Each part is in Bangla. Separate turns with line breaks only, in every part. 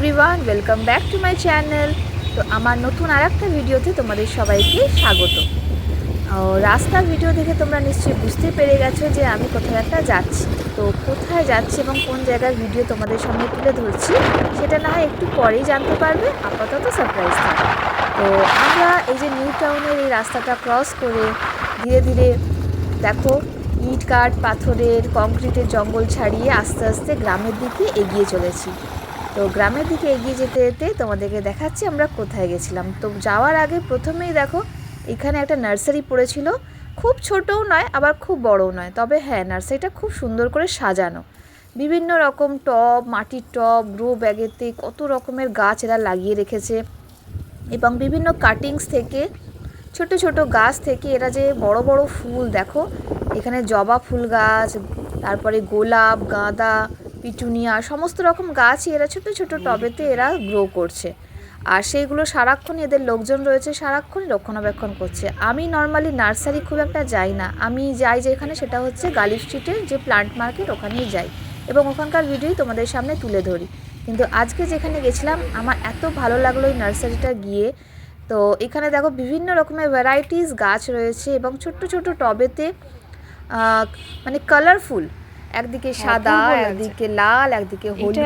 Everyone welcome back to my channel তো আমার নতুন আর একটা ভিডিওতে তোমাদের সবাইকে স্বাগত। রাস্তার ভিডিও দেখে তোমরা নিশ্চয়ই বুঝতে পেরে গেছো যে আমি কোথাও একটা যাচ্ছি। তো কোথায় যাচ্ছি এবং কোন জায়গার ভিডিও তোমাদের সামনে তুলে ধরছি, সেটা না হয় একটু পরেই জানতে পারবে, আপাতত সারপ্রাইজ থাকবে তো আমরা এই যে নিউ টাউনের এই রাস্তাটা ক্রস করে ধীরে ধীরে দেখো, ইট কাঠ, পাথরের কংক্রিটের জঙ্গল ছাড়িয়ে আস্তে আস্তে গ্রামের দিকে এগিয়ে চলেছি। তো গ্রামের দিকে এগিয়ে যেতে যেতে তোমাদেরকে দেখাচ্ছি আমরা কোথায় গেছিলাম। তো যাওয়ার আগে প্রথমেই দেখো, এখানে একটা নার্সারি পড়েছিল। খুব ছোটও নয়, আবার খুব বড়ও নয়। তবে হ্যাঁ নার্সারিটা খুব সুন্দর করে সাজানো। বিভিন্ন রকম টব, মাটির টব, গ্রো ব্যাগেতে কত রকমের গাছ এরা লাগিয়ে রেখেছে এবং বিভিন্ন কাটিংস থেকে, ছোট ছোট গাছ থেকে এরা যে বড় বড় ফুল দেখো। এখানে জবা ফুল গাছ, তারপরে গোলাপ, গাঁদা পিটুনিয়া, সমস্ত রকম গাছই এরা ছোট ছোট টবেতে এরা গ্রো করছে। আর সেইগুলো সারাক্ষণ এদের লোকজন রয়েছে, সারাক্ষণ রক্ষণাবেক্ষণ করছে। আমি নর্মালি নার্সারি খুব একটা যাই না। আমি যাই যেখানে, সেটা হচ্ছে গালি স্ট্রিটের যে প্লান্ট মার্কেট ওখানেই যাই। এবং ওখানকার ভিডিওই তোমাদের সামনে তুলে ধরি। কিন্তু আজকে যেখানে গেছিলাম, আমার এত ভালো লাগল ওই নার্সারিটা গিয়ে। তো এখানে দেখো বিভিন্ন রকমের ভ্যারাইটিস গাছ রয়েছে এবং ছোট্ট ছোট্ট টবেতে মানে কালারফুল একদিকে সাদা একদিকে লাল একদিকে হলুদ।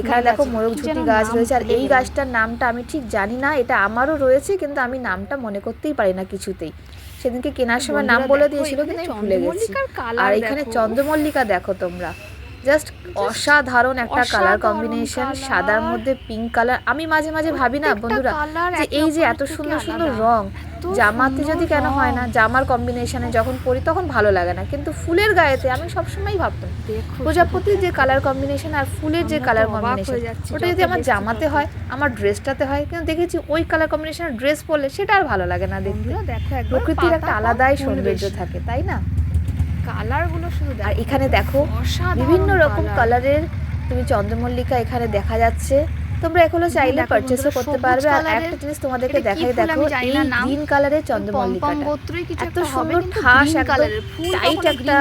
এখানে দেখো
ময়ূর ঝুটি
গাছ রয়েছে। আর এই গাছটার নামটা আমি ঠিক জানি না এটা আমারও রয়েছে কিন্তু আমি নামটা মনে করতেই পারি না কিছুতেই। সেদিনকে কেনার সময় নাম বলে দিয়েছিল কিন্তু আমি ভুলে গেছি। আর এখানে চন্দ্রমল্লিকা দেখো তোমরা। জাস্ট অসাধারণ একটা কালার কম্বিনেশন সাদার মধ্যে পিঙ্ক কালার আমি মাঝে মাঝে ভাবি না বন্ধুরা যে এই যে এত সুন্দর সুন্দর। রং জামাতে যদি কেন হয় না জামার কম্বিনেশনে যখন পরি তখন ভালো লাগে না। কিন্তু ফুলের গায়েতে আমি সবসময় ভাবতাম প্রজাপতির যে কালার কম্বিনেশন আর ফুলের যে কালার কম্বিনেশন ওটা যদি আমার জামাতে হয় আমার ড্রেসটাতে হয় কিন্তু দেখেছি ওই কালার কম্বিনেশনের ড্রেস পরলে সেটা আর ভালো লাগে না দেখতে। প্রকৃতির একটা আলাদাই সৌন্দর্য থাকে তাই না?
কালারগুলো শুধু
আর এখানে দেখো বিভিন্ন রকম কালারের তুমি চন্দ্রমল্লিকা এখানে দেখা যাচ্ছে। তোমরা এগুলো চাইলে পারচেসও করতে পারবে। আর একটা জিনিস তোমাদেরকে দেখাই দেখো এই গ্রিন কালারের চন্দ্রমল্লিকাটা। এত
একটা হবে
সুন্দর
কিন্তু
ঠাস একদম
ফুল
টাইট একটা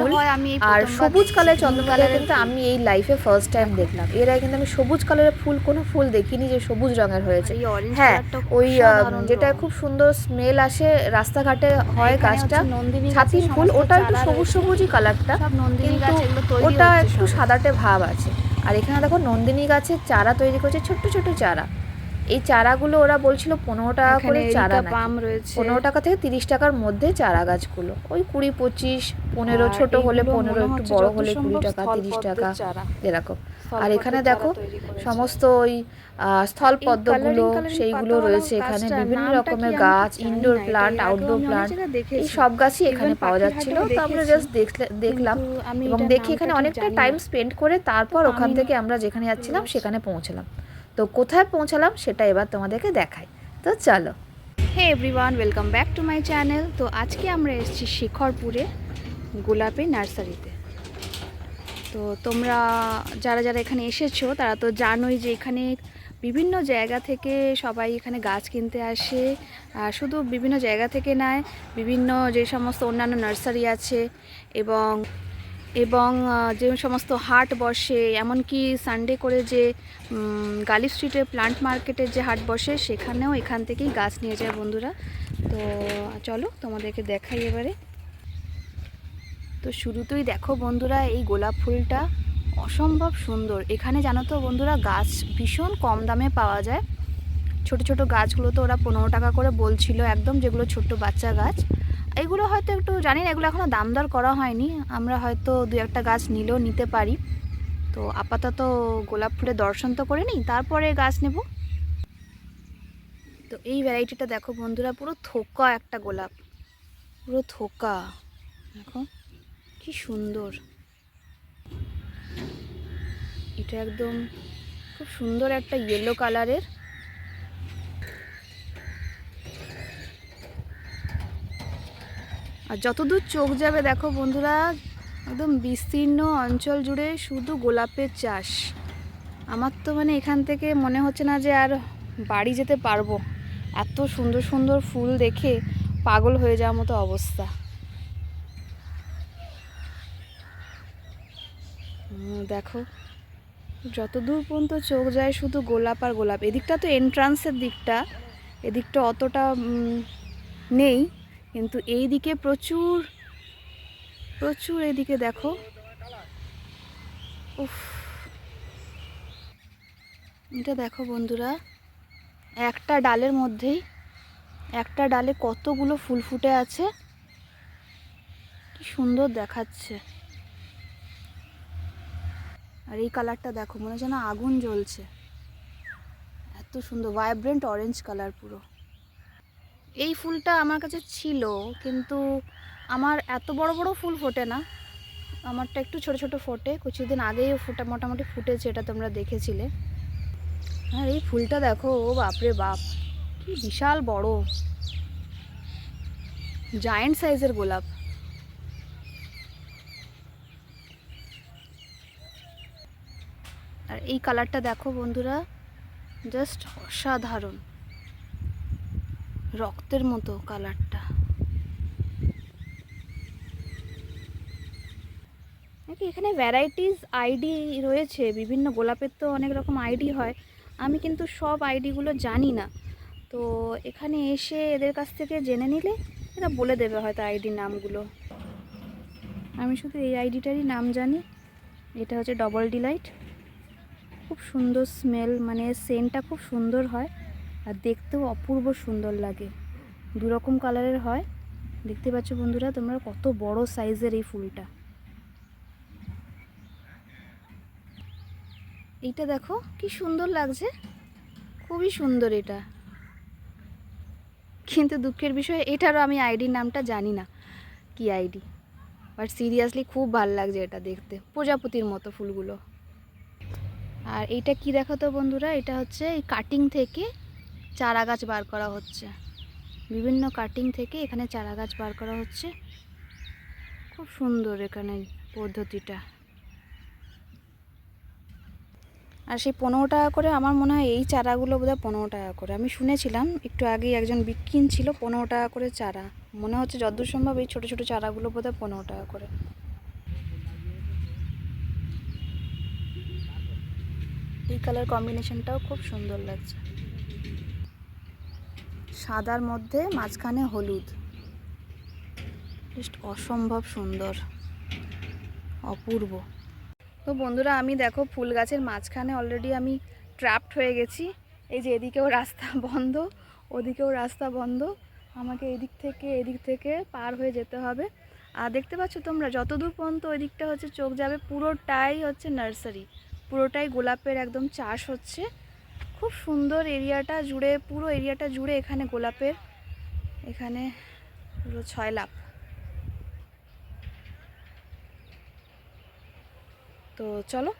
ফুল।
হয় আমি এই
আর সবুজ। কালারের চন্দ্রমল্লিকা কিন্তু আমি এই লাইফে ফার্স্ট টাইম দেখলাম। এর আগে কিন্তু আমি সবুজ কালারের ফুল কোনো ফুল দেখিনি যে সবুজ রঙের হয়েছে। হ্যাঁ ওই যেটা খুব সুন্দর স্মেল আসে রাস্তাঘাটে হয়
এখানে
গাছটা
হচ্ছে নন্দিনী
ছাতি ফুল ওটা একটু সবুজ সবুজই কালারটা কিন্তু ওটা একটু সাদাটে ভাব আছে। আর এখানে দেখো নন্দিনী গাছের চারা তৈরি করছে ছোট্ট ছোট চারা। এই চারাগুলো ওরা বলছিল পনেরো টাকা করে চারা
পাম রয়েছে।
পনেরো টাকা থেকে তিরিশ টাকার মধ্যে চারা গাছগুলো। ওই কুড়ি পঁচিশ পনেরো ছোট হলে পনেরো একটু বড় হলে কুড়ি টাকা তিরিশ টাকা। এরকম আর এখানে দেখো সমস্ত ওই স্থলপদ্মগুলো সেইগুলো রয়েছে এখানে। বিভিন্ন রকমের গাছ ইনডোর প্লান্ট আউটডোর প্লান্ট এই সব গাছই এখানে পাওয়া যাচ্ছিল। তো আমরা। জাস্ট দেখলাম এবং দেখে এখানে অনেকটা টাইম স্পেন্ড করে তারপর ওখান থেকে আমরা যেখানে যাচ্ছিলাম সেখানে পৌঁছলাম। তো কোথায় পৌঁছালাম সেটা এবার তোমাদেরকে দেখাই। তো চলো।
Hey everyone welcome back to my channel তো আজকে আমরা এসেছি শিখরপুরে গোলাপি নার্সারিতে। তো তোমরা যারা যারা এখানে এসেছ, তারা তো জানোই যে এখানে বিভিন্ন জায়গা থেকে সবাই এখানে গাছ কিনতে আসে। আর শুধু বিভিন্ন জায়গা থেকে নেয়, বিভিন্ন যে সমস্ত অন্যান্য নার্সারি আছে এবং এবং যে সমস্ত হাট বসে, এমনকি সানডে করে যে গালি স্ট্রিটের প্লান্ট মার্কেটের যে হাট বসে, সেখানেও এখান থেকেই গাছ নিয়ে যায় বন্ধুরা। তো চলো তোমাদেরকে দেখাই এবারে। তো শুরুতেই দেখো বন্ধুরা, এই গোলাপ ফুলটা অসম্ভব সুন্দর। এখানে জানো তো বন্ধুরা, গাছ ভীষণ কম দামে পাওয়া যায়। ছোট ছোট গাছগুলো তো ওরা পনেরো টাকা করে বলছিল একদম, যেগুলো ছোট বাচ্চা গাছ। এগুলো হয়তো একটু জানি না, এগুলো এখনও দাম দর করা হয়নি। আমরা হয়তো দু একটা গাছ নিলেও নিতে পারি। তো আপাতত গোলাপ ফুলের দর্শন তো করে নিই, তারপরে গাছ নেব। তো এই ভ্যারাইটিটা দেখো বন্ধুরা, পুরো থোকা একটা গোলাপ। পুরো থোকা। দেখো। কি সুন্দর। এটা একদম খুব সুন্দর একটা ইয়েলো কালারের আর যতদূর চোখ যাবে দেখো বন্ধুরা, একদম বিস্তীর্ণ অঞ্চল জুড়ে শুধু গোলাপের চাষ। আমার তো মানে এখান থেকে মনে হচ্ছে না যে আর বাড়ি যেতে পারব। এত সুন্দর সুন্দর ফুল দেখে পাগল হয়ে যাওয়ার মতো অবস্থা। দেখো। যতদূর পর্যন্ত চোখ যায় শুধু গোলাপ আর গোলাপ। এদিকটা তো এন্ট্রান্সের দিকটা, এদিকটা অতটা নেই। কিন্তু এই দিকে প্রচুর প্রচুর এদিকে দেখো। উফ। এটা দেখো বন্ধুরা, একটা ডালের মধ্যেই, একটা ডালে কতগুলো ফুল ফুটে আছে। কি সুন্দর দেখাচ্ছে। আর এই কালারটা দেখো, মনে হচ্ছে না আগুন জ্বলছে। এত সুন্দর ভাইব্রেন্ট অরেঞ্জ কালার পুরো। এই ফুলটা আমার কাছে ছিল, কিন্তু আমার এত বড় বড় ফুল ফোটে না। আমারটা একটু ছোট ছোট ফোটে, কিছুদিন আগেই ফোটা মোটামুটি ফুটেছে, এটা তোমরা দেখেছিলে। আর এই ফুলটা দেখো, ও বাপরে বাপ, কি বিশাল বড়। জায়েন্ট সাইজের গোলাপ আর এই কালারটা দেখো বন্ধুরা জাস্ট অসাধারণ। রক্তের মতো কালারটা। এখানে ভ্যারাইটিস আইডি রয়েছে, বিভিন্ন গোলাপের তো অনেক রকম আইডি হয়। আমি কিন্তু সব আইডিগুলো জানি না। তো এখানে এসে এদের কাছ থেকে জেনে নিলে এরা বলে দেবে হয়তো আইডি নামগুলো। আমি শুধু এই আইডিটারই নাম জানি। এটা হচ্ছে ডবল ডিলাইট খুব সুন্দর স্মেল মানে সেন্টটা খুব সুন্দর হয় আর দেখতেও অপূর্ব সুন্দর লাগে। দু রকম কালারের হয়। দেখতে পাচ্ছ বন্ধুরা, তোমরা কত বড় সাইজের এই ফুলটা। এইটা দেখো, কি সুন্দর লাগছে। খুবই সুন্দর এটা। কিন্তু দুঃখের বিষয়, এটারও আমি আইডির নামটা জানি না। কি আইডি বাট সিরিয়াসলি খুব ভালো লাগছে এটা দেখতে। প্রজাপতির মতো ফুলগুলো। আর এইটা কি দেখো তো বন্ধুরা? এটা হচ্ছে এই কাটিং থেকে চারা গাছ বার করা হচ্ছে। বিভিন্ন কাটিং থেকে এখানে চারা গাছ বার করা হচ্ছে। খুব সুন্দর এখানে পদ্ধতিটা। আর সেই পনেরো টাকা করে আমার মনে হয় এই চারাগুলো বোধহয় পনেরো টাকা করে। আমি শুনেছিলাম, একটু আগেই একজন বিক্রিন ছিল, পনেরো টাকা করে চারা। মনে হচ্ছে যতদূর সম্ভব এই ছোটো ছোটো চারাগুলো বোধহয় পনেরো টাকা করে। এই কালার কম্বিনেশনটাও খুব সুন্দর লাগছে। সাদার মধ্যে মাঝখানে হলুদ। জাস্ট অসম্ভব সুন্দর। অপূর্ব। তো বন্ধুরা, আমি দেখো ফুল গাছের মাঝখানে অলরেডি আমি ট্র্যাপড হয়ে গেছি। এই যে এদিকেও রাস্তা বন্ধ, ওদিকেও রাস্তা বন্ধ। আমাকে এদিক থেকে এদিক থেকে পার হয়ে যেতে হবে। আর দেখতে পাচ্ছ তোমরা, যতদূর পর্যন্ত ওই দিকটা হচ্ছে চোখ যাবে, পুরোটাই হচ্ছে নার্সারি। পুরোটাই গোলাপের একদম চাষ হচ্ছে। খুব সুন্দর এরিয়াটা জুড়ে, পুরো এরিয়াটা জুড়ে এখানে গোলাপের। এখানে পুরো ছয় লাভ তো চলো,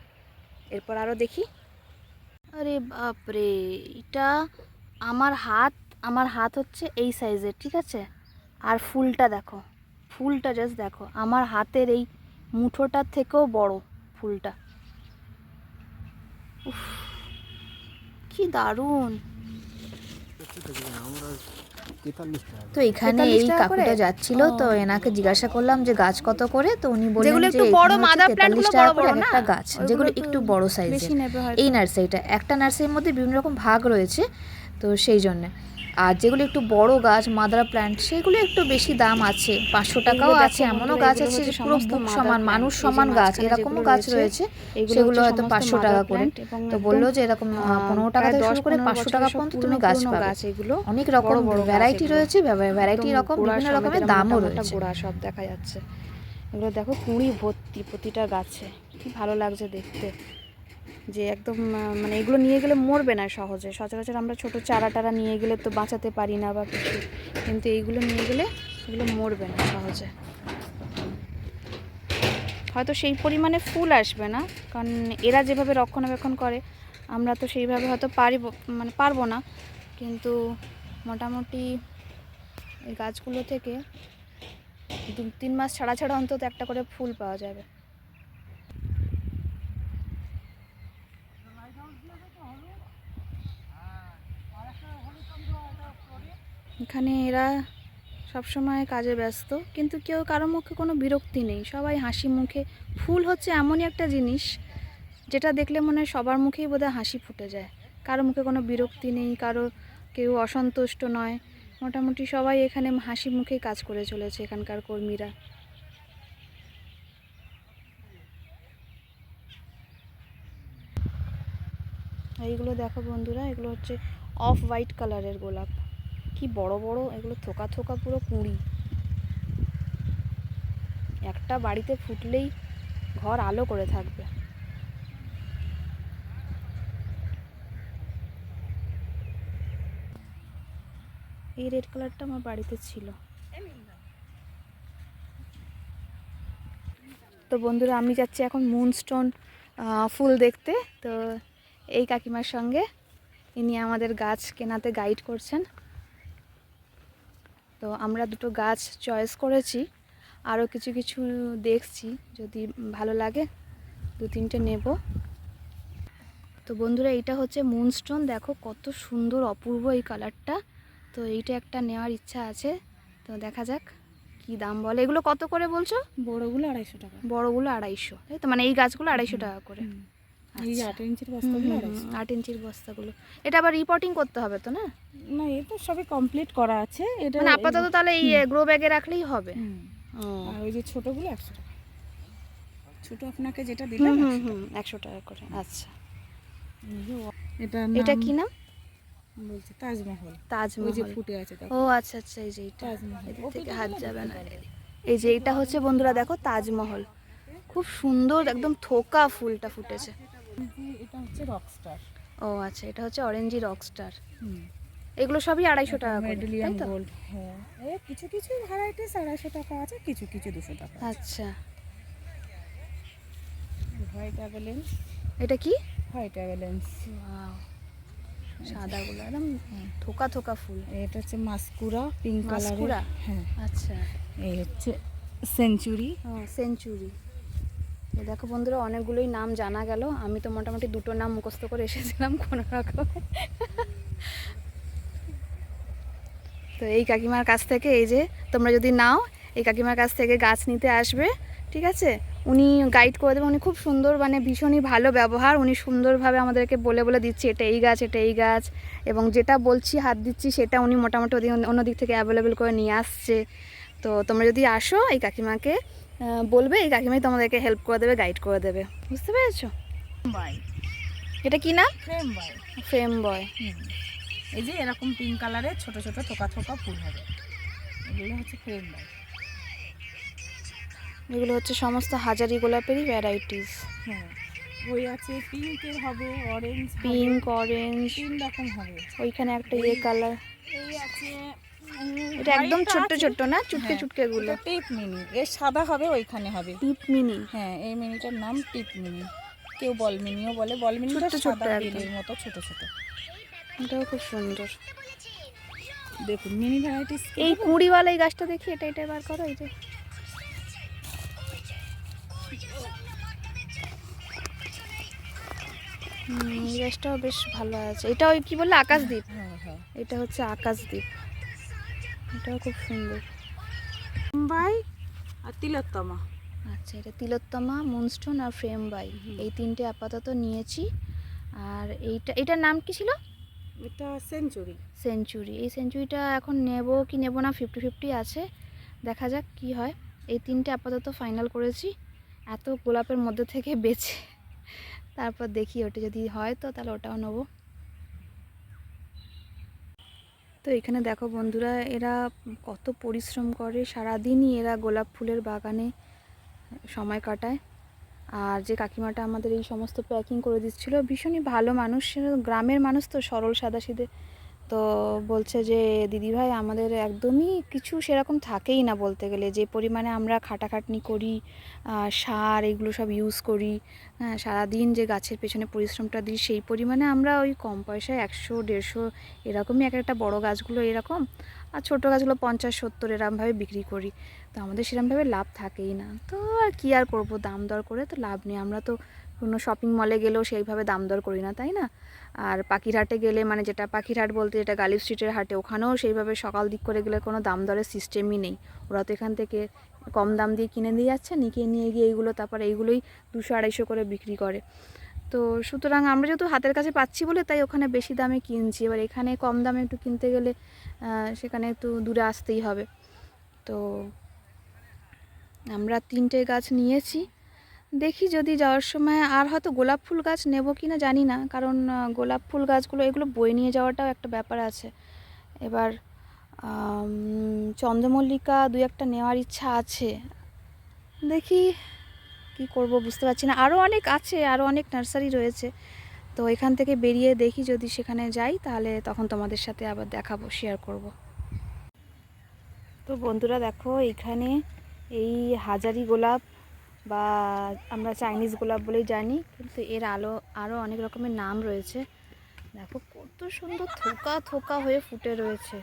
এরপর আরও দেখি। আরে বাপরে, এটা আমার হাত আমার হাত হচ্ছে এই সাইজের, ঠিক আছে? আর ফুলটা দেখো, ফুলটা জাস্ট দেখো, আমার হাতের এই মুঠোটার থেকেও বড় ফুলটা। উফ কি দারুণ।
তো এখানে এই কাকুটা যাচ্ছিল তো এনাকে জিজ্ঞাসা করলাম যে গাছ কত করে তো উনি বললেন
যেগুলো একটু বড়
এখানে হচ্ছে
mother plant
43
গুলো
টাকা
বড় বড়
এক একটা গাছ যেগুলো
একটু
বড়
সাইজ
সাইজের এই নার্সারিটা একটা নার্সারির মধ্যে বিভিন্ন রকম ভাগ রয়েছে তো সেই জন্য। আর যেগুলো একটু বড় গাছ মাদার প্ল্যান্ট সেগুলো একটু বেশি দাম আছে। পাঁচশো টাকাও আছে এমনও গাছ আছে যে পুরো
সমস্ত
বুক সমান মানুষ সমান গাছ এরকমও গাছ
রয়েছে,
সেগুলো হয়তো পাঁচশো টাকা করে। তো বলল যে এরকম পনেরো টাকা থেকে শুরু করে পাঁচশো টাকা পর্যন্ত তুমি গাছ পাবে।
এগুলো
অনেক রকম ভ্যারাইটি রয়েছে ভ্যারাইটি রকম বিভিন্ন রকমের দামও রয়েছে।
গোড়া সব দেখা যাচ্ছে। এগুলো দেখো কুঁড়ি ভর্তি প্রতিটা গাছে। কি ভালো লাগছে দেখতে। যে একদম মানে এগুলো নিয়ে গেলে মরবে না সহজে। সচরাচর আমরা ছোট চারা টারা নিয়ে গেলে তো বাঁচাতে পারি না বা কিছু। কিন্তু এইগুলো নিয়ে গেলে এগুলো মরবে না সহজে। হয়তো সেই পরিমাণে ফুল আসবে না, কারণ এরা যেভাবে রক্ষণাবেক্ষণ করে, আমরা তো সেইভাবে হয়তো পারিব মানে পারব না। কিন্তু মোটামুটি এই গাছগুলো থেকে দু তিন মাস ছাড়া ছাড়া অন্তত একটা করে ফুল পাওয়া যাবে। এখানে এরা সবসময় কাজে ব্যস্ত, কিন্তু কেউ কারও মুখে কোনো বিরক্তি নেই। সবাই হাসি মুখে। ফুল হচ্ছে এমনই একটা জিনিস, যেটা দেখলে মনে হয় সবার মুখেই বোধহয় হাসি ফুটে যায়। কারও মুখে কোনো বিরক্তি নেই, কারও কেউ অসন্তুষ্ট নয়। মোটামুটি সবাই এখানে হাসি মুখেই কাজ করে চলেছে এখানকার কর্মীরা। এইগুলো দেখো বন্ধুরা, এগুলো হচ্ছে অফ হোয়াইট কালারের গোলাপ। কি বড় বড়, এগুলো থোকা থোকা পুরো কুঁড়ি। একটা বাড়িতে ফুটলেই ঘর আলো করে থাকবে। এই রেড কালারটা আমার বাড়িতে ছিল। তো বন্ধুরা, আমি যাচ্ছি এখন মুনস্টোন ফুল দেখতে। তো এই কাকিমার সঙ্গে ইনি আমাদের গাছ কেনাতে গাইড করছেন। তো আমরা দুটো গাছ চয়েস করেছি। আরও কিছু কিছু দেখছি যদি ভালো লাগে দু তিনটে নেব। তো বন্ধুরা এইটা হচ্ছে মুনস্টোন দেখো কত সুন্দর অপূর্ব এই কালারটা তো এইটা একটা নেওয়ার ইচ্ছা আছে। তো দেখা যাক কি দাম বলে। এগুলো কত করে বলছো?
বড়গুলো আড়াইশো টাকা।
বড়গুলো আড়াইশো। তাই তো মানে এই গাছগুলো আড়াইশো টাকা করে।
এই
আচ্ছা।
আট ইঞ্চির বস্তাগুলো
আট ইঞ্চির বস্তাগুলো। এটা আবার রিপোর্টিং করতে হবে তো না?
না এ তো সবই কমপ্লিট করা আছে। এটা
মানে আপাতত তাহলে এই গ্রো ব্যাগে রাখলেই হবে? ও।
আর ওই যে ছোটগুলো একশো টাকা। ছোট আপনাকে যেটা দিলাম
একশো টাকা। করে আচ্ছা।
এটা
এটা কি নাম?
বলছে তাজমহল। ওই যে ফুটে আছে
ও আচ্ছা আচ্ছা এই যে এটা
তাজমহল।
থেকে হাত যাবে না। এই যে এটা হচ্ছে বন্ধুরা দেখো তাজমহল। খুব সুন্দর একদম থোকা ফুলটা ফুটেছে।
এটা হচ্ছে রকস্টার
ও আচ্ছা এটা হচ্ছে অরেঞ্জি রকস্টার
হুম।
এগুলো সবই আড়াইশো টাকা তো?
গোল্ড হ্যাঁ। কিছু কিছু ভ্যারাইটিস আড়াইশো টাকা আছে কিছু কিছু দুশো টাকা
আচ্ছা।
হোয়াইট অ্যাভেলেন্স
এটা কি?
হোয়াইট অ্যাভেলেন্স
সাদাগুলো একদম থোকা থোকা ফুল।
এটা হচ্ছে মাস্কুরা পিঙ্ক
মাস্কুরা?
হ্যাঁ।
আচ্ছা।
এই হচ্ছে সেঞ্চুরি
সেঞ্চুরি দেখো বন্ধুরা, অনেকগুলোই নাম জানা গেল। আমি তো মোটামুটি দুটো নাম মুখস্থ করে এসেছিলাম কোনো রকম। তো এই কাকিমার কাছ থেকে এই যে, তোমরা যদি নাও, এই কাকিমার কাছ থেকে গাছ নিতে আসবে, ঠিক আছে? উনি গাইড করে দেবেন উনি খুব সুন্দর মানে ভীষণই ভালো ব্যবহার। উনি সুন্দরভাবে আমাদেরকে বলে বলে দিচ্ছে, এটা এই গাছ, এটা এই গাছ। এবং যেটা বলছি, হাত দিচ্ছি, সেটা উনি মোটামুটি অন্য দিক থেকে অ্যাভেলেবেল করে নিয়ে আসছে। তো তোমরা যদি আসো এই কাকিমাকে বলবে এই কাকিমাই তোমাদেরকে হেল্প করে দেবে গাইড করে দেবে। বুঝতে পেরেছ?
বাই
এটা কি না
ফ্রেম বাই
ফ্রেম বয়
এই যে এরকম পিঙ্ক কালারের ছোট ছোট থোকা থোকা ফুল হবে। এগুলো হচ্ছে ফ্রেম বয়
এগুলো হচ্ছে সমস্ত হাজারি গোলাপেরই ভ্যারাইটিস
হ্যাঁ। ওই আছে পিঙ্কের হবে অরেঞ্জ
পিঙ্ক অরেঞ্জ
তিন রকম হবে।
ওইখানে একটা ইয়ে কালার
এই আছে
এটা একদম ছোট্ট ছোট্ট না চুটকে
হ্যাঁ,
চুটকে গুলো
টিপ মিনি। এর সাদা হবে ওইখানে হবে।
টিপ মিনি?
হ্যাঁ এই মিনিটার নাম টিপ মিনি। কেউ বল মিনিও বলে। বল মিনিটা
ছোট্ট ছোট্ট
সাদা মতো ছোট ছোট।
এটাও খুব সুন্দর।
দেখুন মিনি ভ্যারাইটিস
এই কুড়িওয়ালা এই গাছটা দেখি এটা এটা বার করো এই যে। এই গাছটাও বেশ ভালো আছে। এটা ওই কি বললে আকাশদ্বীপ?
হ্যাঁ হ্যাঁ।
এটা হচ্ছে আকাশদ্বীপ। এটাও খুব সুন্দর।
বাই আর তিলোত্তমা।
আচ্ছা এটা তিলোত্তমা মুনস্টোন আর ফ্রেম বাই এই তিনটে আপাতত নিয়েছি। আর এইটা এটার নাম কি ছিল?
এটা সেঞ্চুরি।
সেঞ্চুরি। এই সেঞ্চুরিটা এখন নেব কি নেব না ফিফটি ফিফটি আছে। দেখা যাক কি হয়। এই তিনটে আপাতত ফাইনাল করেছি। এত গোলাপের মধ্যে থেকে বেছে তারপর দেখি ওটা যদি হয় তো তাহলে ওটাও নেব। তো এখানে দেখো বন্ধুরা, এরা কত পরিশ্রম করে। সারাদিনই এরা গোলাপ ফুলের বাগানে সময় কাটায়। আর যে কাকিমাটা আমাদের এই সমস্ত প্যাকিং করে দিচ্ছিল, ভীষণই ভালো মানুষ। গ্রামের মানুষ তো, সরল সাদাসিধে। তো বলছে যে দিদিভাই আমাদের একদমই কিছু সেরকম থাকেই না বলতে গেলে। যে পরিমাণে আমরা খাটাখাটনি করি সার এগুলো সব ইউজ করি হ্যাঁ সারাদিন যে গাছের পেছনে পরিশ্রমটা দিই, সেই পরিমাণে আমরা ওই কম পয়সায় একশো, দেড়শো এরকমই এক একটা বড় গাছগুলো এরকম, আর ছোটো গাছগুলো পঞ্চাশ, সত্তর এরকমভাবে বিক্রি করি। তো আমাদের সেরকমভাবে লাভ থাকেই না। তো আর কী আর করব? দাম দর করে তো লাভ নেই। আমরা তো কোনো শপিং মলে গেলেও সেইভাবে দাম দর করি না, তাই না? আর পাখিরহাটে গেলে মানে যেটা পাখিরহাট বলতে যেটা গালিব স্ট্রিটের হাটে, ওখানেও সেইভাবে সকাল দিক করে গেলে কোনো দাম দরের সিস্টেমই নেই। ওরা তো এখান থেকে কম দাম দিয়ে কিনে দিয়ে যাচ্ছে নিয়ে নিয়ে গিয়ে এইগুলো, তারপর এইগুলোই দুশো আড়াইশো করে বিক্রি করে। তো সুতরাং আমরা যেহেতু হাতের কাছে পাচ্ছি বলে তাই ওখানে বেশি দামে কিনছি। এবার এখানে কম দামে একটু কিনতে গেলে সেখানে একটু দূরে আসতেই হবে। তো আমরা তিনটে গাছ নিয়েছি। দেখি যদি যাওয়ার সময় আর হয়তো গোলাপ ফুল গাছ নেব কি না জানি না। কারণ গোলাপ ফুল গাছগুলো, এগুলো বয়ে নিয়ে যাওয়াটাও একটা ব্যাপার আছে। এবার চন্দ্রমল্লিকা দুই একটা নেওয়ার ইচ্ছা আছে। দেখি কি করব বুঝতে পারছি না। আরও অনেক আছে আরও অনেক নার্সারি রয়েছে। তো এখান থেকে বেরিয়ে দেখি যদি সেখানে যাই, তাহলে তখন তোমাদের সাথে আবার দেখাবো শেয়ার করব। তো বন্ধুরা দেখো, এখানে এই হাজারি গোলাপ বা আমরা চাইনিজ গোলাপ বলেই জানি, কিন্তু এর আলো আরও অনেক রকমের নাম রয়েছে। দেখো, কত সুন্দর থোকা থোকা হয়ে ফুটে রয়েছে।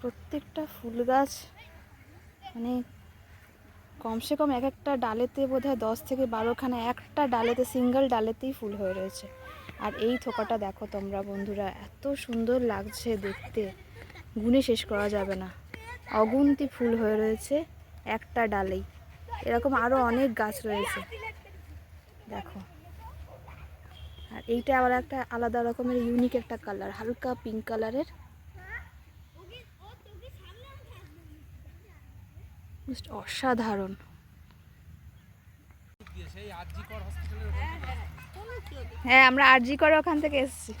প্রত্যেকটা ফুল গাছ মানে কমসে কম এক একটা ডালেতে বোধহয় দশ থেকে বারোখানা, একটা ডালেতে, সিঙ্গেল ডালেতেই ফুল হয়ে রয়েছে। আর এই থোকাটা দেখো তোমরা বন্ধুরা, এত সুন্দর লাগছে দেখতে। গুণে শেষ করা যাবে না। অগুন্তি ফুল হয়ে রয়েছে একটা ডালেই। এরকম আরও অনেক গাছ রয়েছে। দেখো। আর এইটা আবার একটা আলাদা রকমের ইউনিক একটা কালার হালকা পিঙ্ক কালারের অসাধারণ। হ্যাঁ আমরা আরজি করে ওখান থেকে এসেছি।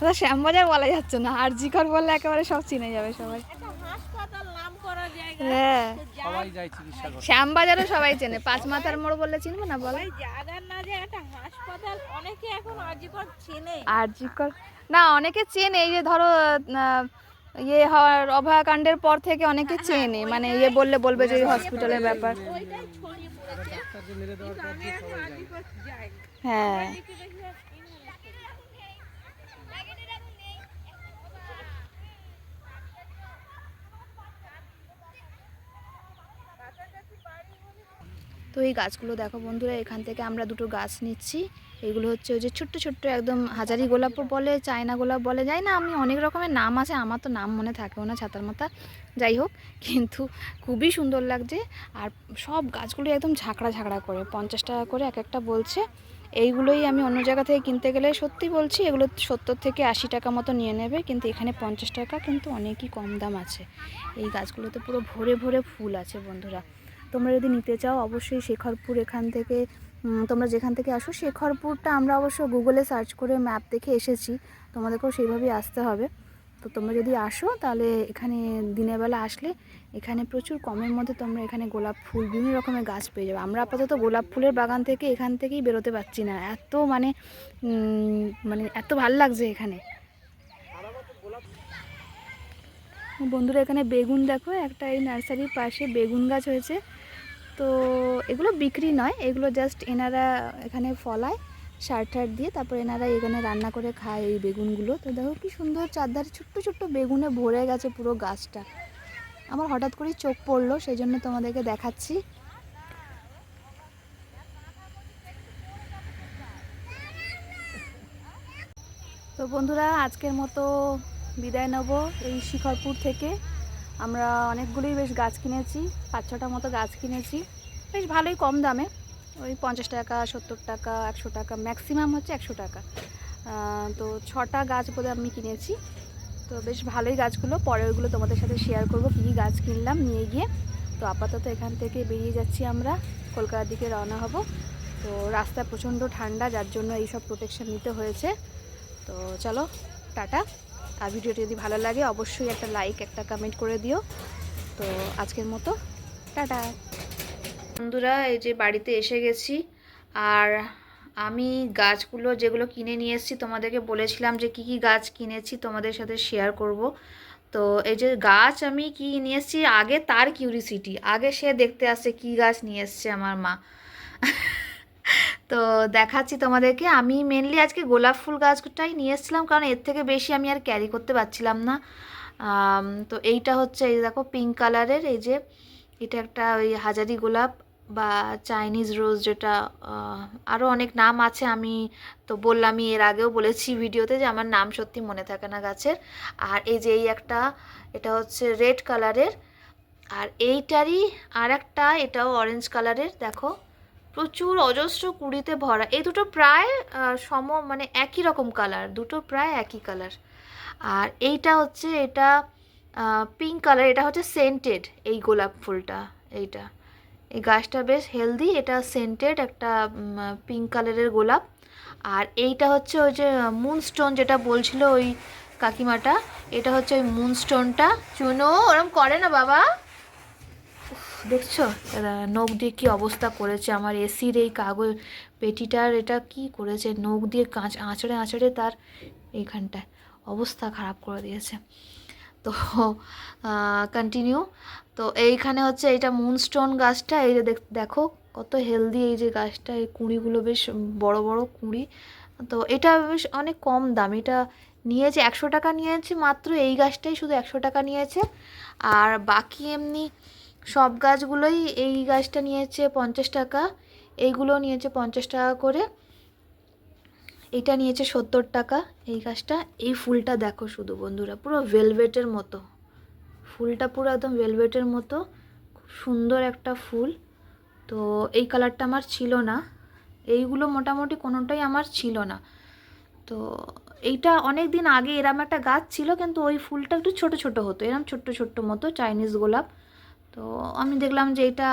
ওটা শ্যামবাজার বলা যাচ্ছে না। আরজি কর বললে একেবারে সব চিনে যাবে সবাই।
হাসপাতাল নাম করা জায়গা।
হ্যাঁ।
সবাই যায় চিকিৎসা করতে।
শ্যামবাজারও সবাই চেনে। পাঁচ মাথার মোড় বললে চিনবো না বলো?
ওই জায়গার না যে একটা হাসপাতাল অনেকে চেনে।
আরজি কর না অনেকে চেনে। এই যে ধরো ইয়ে হওয়ার অভয়াকাণ্ডের পর থেকে অনেকে চেনে। মানে ইয়ে বললে বলবে যে হসপিটালের ব্যাপার।
মেরে দেওয়ার পর
হ্যাঁ। তো এই গাছগুলো দেখো বন্ধুরা এখান থেকে আমরা দুটো গাছ নিচ্ছি। এগুলো হচ্ছে ওই যে ছোট্ট ছোট্ট একদম হাজারি গোলাপ বলে, চায়না গোলাপ বলে, যাই না, আমি অনেক রকমের নাম আছে, আমার তো নাম মনে থাকেও না ছাতার মাথা। যাই হোক, কিন্তু খুবই সুন্দর লাগছে। আর সব গাছগুলো একদম ঝাঁকড়া ঝাঁকড়া করে, পঞ্চাশ টাকা করে এক একটা বলছে। এইগুলোই আমি অন্য জায়গা থেকে কিনতে গেলে সত্যি বলছি, এগুলো সত্তর থেকে আশি টাকা মতো নিয়ে নেবে, কিন্তু এখানে পঞ্চাশ টাকা কিন্তু অনেকই কম দাম আছে। এই গাছগুলোতে পুরো ভরে ভরে ফুল আছে বন্ধুরা। তোমরা যদি নিতে চাও, অবশ্যই শেখরপুর এখান থেকে তোমরা যেখান থেকে আসো, শেখরপুরটা আমরা অবশ্য গুগলে সার্চ করে ম্যাপ দেখে এসেছি। তোমাদেরকেও সেইভাবেই আসতে হবে। তো তোমরা যদি আসো, তাহলে এখানে দিনের বেলা আসলে এখানে প্রচুর কমের মধ্যে তোমরা এখানে গোলাপ ফুল, বিভিন্ন রকমের গাছ পেয়ে যাবে। আমরা আপাতত গোলাপ ফুলের বাগান থেকে এখান থেকেই বেরোতে পারছি না। এত মানে মানে এত ভালো লাগছে এখানে। বন্ধুরা, এখানে বেগুন দেখো, একটা এই নার্সারির পাশে বেগুন গাছ হয়েছে। তো এগুলো বিক্রি নয়, এগুলো জাস্ট এনারা এখানে ফলায়, সার টার দিয়ে তারপর এনারা এখানে রান্না করে খায় এই বেগুনগুলো। তো দেখো কি সুন্দর চারধারে ছোট্ট ছোট্ট বেগুনে ভরে গেছে পুরো গাছটা। আমার হঠাৎ করেই চোখ পড়ল সেই জন্য তোমাদেরকে দেখাচ্ছি। তো বন্ধুরা, আজকের মতো বিদায় নেব এই শিখরপুর থেকে। আমরা অনেকগুলোই বেশ গাছ কিনেছি, পাঁচ ছটা মতো গাছ কিনেছি। বেশ ভালোই কম দামে, ওই পঞ্চাশ টাকা, সত্তর টাকা, একশো টাকা, ম্যাক্সিমাম হচ্ছে একশো টাকা। তো ছটা গাছ বোধহয় আমি কিনেছি। তো বেশ ভালোই গাছগুলো, পরে ওইগুলো তোমাদের সাথে শেয়ার করব, কী কী গাছ কিনলাম নিয়ে গিয়ে। তো আপাতত এখান থেকে বেরিয়ে যাচ্ছি আমরা, কলকাতার দিকে রওনা হব। তো রাস্তা প্রচণ্ড ঠান্ডা, যার জন্য এইসব প্রোটেকশন নিতে হয়েছে। তো চলো, টাটা। আর ভিডিওটি যদি ভালো লাগে, অবশ্যই একটা লাইক একটা কমেন্ট করে দিও। তো আজকের মতো, টাটা। বন্ধুরা, এই যে বাড়িতে এসে গেছি, আর আমি গাছগুলো যেগুলো কিনে নিয়ে এসেছি, তোমাদেরকে বলেছিলাম যে কি কি গাছ কিনেছি, তোমাদের সাথে শেয়ার করব। তো এই যে গাছ আমি কি নিয়ে এসেছি, আগে তার কিউরিসিটি আগে সে দেখতে আসছে কি গাছ নিয়ে এসছে আমার মা। তো দেখাচ্ছি তোমাদেরকে। আমি মেনলি আজকে গোলাপ ফুল গাছটাই নিয়ে এসেছিলাম, কারণ এর থেকে বেশি আমি আর ক্যারি করতে পারছিলাম না। তো এইটা হচ্ছে এই দেখো পিঙ্ক কালারের এই যে এটা একটা ওই হাজারি গোলাপ বা চাইনিজ রোজ যেটা আরও অনেক নাম আছে। আমি তো বললামই এর আগেও বলেছি ভিডিওতে যে আমার নাম সত্যি মনে থাকে না গাছের। আর এই যে এই একটা, এটা হচ্ছে রেড কালারের আর এইটারই আর একটা এটাও অরেঞ্জ কালারের দেখো। প্রচুর অজস্র কুড়িতে ভরা। এই দুটো প্রায় সম মানে একই রকম কালার দুটো প্রায় একই কালার আর এইটা হচ্ছে, এটা পিঙ্ক কালার এটা হচ্ছে সেন্টেড এই গোলাপ ফুলটা, এইটা। এই গাছটা বেশ হেলদি এটা সেন্টেড একটা পিঙ্ক কালারের গোলাপ। আর এইটা হচ্ছে ওই যে মুনস্টোন যেটা বলছিল ওই কাকিমাটা, এটা হচ্ছে ওই মুনস্টোনটা চুনো, ওরম করে না বাবা। দেখছ? নখ দিয়ে কি অবস্থা করেছে? আমার এসির এই কাগজ পেটিটার এটা কি করেছে? নখ দিয়ে কাঁচ আঁচড়ে আঁচড়ে তার এইখানটায় অবস্থা খারাপ করে দিয়েছে। তো কন্টিনিউ তো এইখানে হচ্ছে এইটা মুনস্টোন গাছটা, এই যে দেখো কত হেলদি এই যে গাছটা, এই কুঁড়িগুলো বেশ বড় বড় কুঁড়ি। তো এটা বেশ অনেক কম দাম। এটা নিয়েছে একশো টাকা নিয়েছে মাত্র, এই গাছটাই শুধু একশো টাকা নিয়েছে। আর বাকি এমনি সব গাছগুলোই এই গাছটা নিয়েছে পঞ্চাশ টাকা এইগুলো নিয়েছে পঞ্চাশ টাকা করে। এটা নিয়েছে সত্তর টাকা এই গাছটা। এই ফুলটা দেখো শুধু বন্ধুরা, পুরো ভেলভেটের মতো। ফুলটা পুরো একদম ভেলভেটের মতো, খুব সুন্দর একটা ফুল। তো এই কালারটা আমার ছিল না, এইগুলো মোটামুটি কোনোটাই আমার ছিল না। তো এইটা অনেক দিন আগে এরম একটা গাছ ছিল, কিন্তু ওই ফুলটা একটু ছোট ছোট হতো, এরম ছোট্ট ছোট্ট মতো, চাইনিজ গোলাপ। তো আমি দেখলাম যে এটা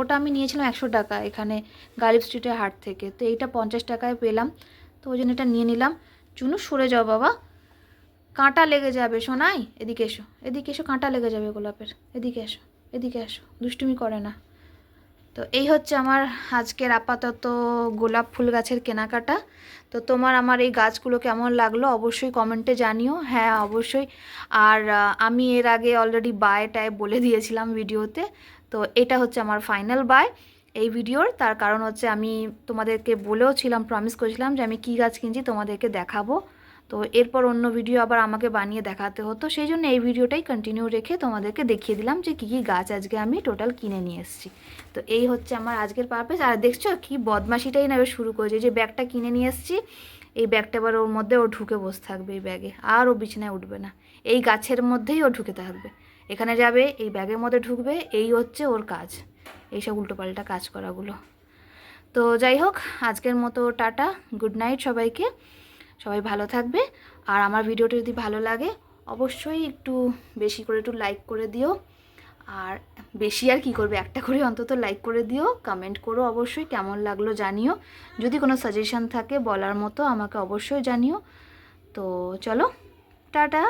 ওটা আমি নিয়েছিলাম একশো টাকা এখানে গালিব স্ট্রিটের হাট থেকে। তো এইটা পঞ্চাশ টাকায় পেলাম। তো ওই জন্য এটা নিয়ে নিলাম। চুনু, সরে যাও বাবা। কাঁটা লেগে যাবে শোনাই এদিকে এসো এদিকে এসো, কাঁটা লেগে যাবে গোলাপের। এদিকে এসো এদিকে এসো। দুষ্টুমি করে না। তো এই হচ্ছে আমার আজকের আপাতত গোলাপ ফুল গাছের কেনাকাটা। তো তোমার আমার এই গাছগুলো কেমন লাগল অবশ্যই কমেন্টে জানিও। হ্যাঁ অবশ্যই। আর আমি এর আগে অলরেডি বাই টাই বলে দিয়েছিলাম ভিডিওতে তো এটা হচ্ছে আমার ফাইনাল বাই এই ভিডিওর তার কারণ হচ্ছে আমি তোমাদেরকে বলেও ছিলাম প্রমিস করেছিলাম যে আমি কী গাছ কিনছি তোমাদেরকে দেখাবো। তো এরপর অন্য ভিডিও আবার আমাকে বানিয়ে দেখাতে হতো। সেই জন্য এই ভিডিওটাই কন্টিনিউ রেখে তোমাদেরকে দেখিয়ে দিলাম যে কী কী গাছ আজকে আমি টোটাল কিনে নিয়ে এসেছি। তো এই হচ্ছে আমার আজকের পারপাস আর দেখছ কি বদমাশিটাই না শুরু করেছে। যে ব্যাগটা কিনে নিয়ে এসেছি, এই ব্যাগটা এবার ওর মধ্যে ও ঢুকে বসে থাকবে এই ব্যাগে। আর ও বিছানায় উঠবে না। এই গাছের মধ্যেই ও ঢুকে থাকবে। এখানে যাবে, এই ব্যাগের মধ্যে ঢুকবে, এই হচ্ছে ওর কাজ। এইসব উল্টোপাল্টা কাজ করাগুলো। তো যাই হোক, আজকের মতো টাটা গুড নাইট সবাইকে। সবাই ভালো থাকবে। আর আমার ভিডিওটা যদি ভালো লাগে, অবশ্যই একটু বেশি করে একটু লাইক করে দিও। আর বেশি আর কি করবে, একটা করে অন্তত লাইক করে দিও। কমেন্ট করো অবশ্যই, কেমন লাগল জানিও। যদি কোনো সাজেশান থাকে বলার মতো, আমাকে অবশ্যই জানিও। তো চলো, টাটা।